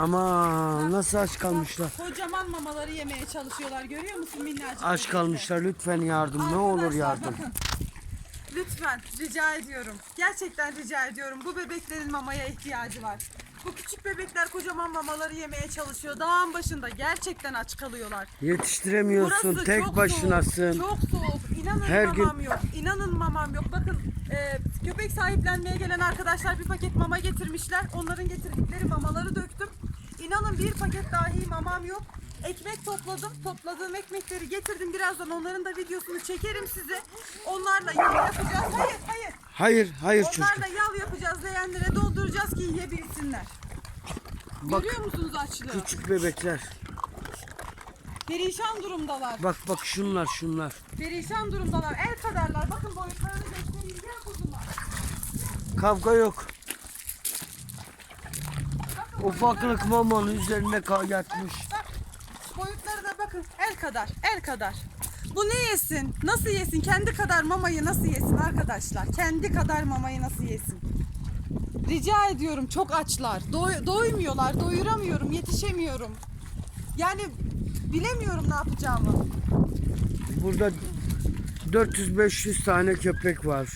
Ama nasıl aç kalmışlar? Kocaman mamaları yemeye çalışıyorlar. Görüyor musun minnacık? Aç kalmışlar lütfen yardım ne olur Arkadaşlar yardım. bakın. Lütfen rica ediyorum. Gerçekten rica ediyorum. Bu bebeklerin mamaya ihtiyacı var. Bu küçük bebekler kocaman mamaları yemeye çalışıyor. Dağın başında gerçekten aç kalıyorlar. Yetiştiremiyorsun Burası tek çok başınasın. Soğuk, çok soğuk. İnanın Her gün- mamam yok. İnanın mamam yok. Bakın e, köpek sahiplenmeye gelen arkadaşlar bir paket mama getirmişler. Onların getirdikleri mamaları döktüm. İnanın bir paket dahi mamam yok. Ekmek topladım. Topladığım ekmekleri getirdim. Birazdan onların da videosunu çekerim size. Onlarla yal yapacağız. Hayır hayır. Hayır hayır çocuk. Onlarla yal yapacağız. Leğenlere dolduracağız ki yiyebilsinler. Bak Görüyor musunuz açlığı? küçük bebekler. Perişan durumdalar. Bak bak şunlar şunlar. Perişan durumdalar. El kadarlar. Bakın boyutlarını göstereyim. Gel kuzumlar. Kavga yok. Ufaklık mamanın üzerine ka- yatmış. Bak boyutlarına bakın el kadar el kadar. Bu ne yesin? Nasıl yesin? Kendi kadar mamayı nasıl yesin arkadaşlar? Kendi kadar mamayı nasıl yesin? Rica ediyorum çok açlar. Doy- doymuyorlar. Doyuramıyorum. Yetişemiyorum. Yani bilemiyorum ne yapacağımı. Burada 400-500 tane köpek var.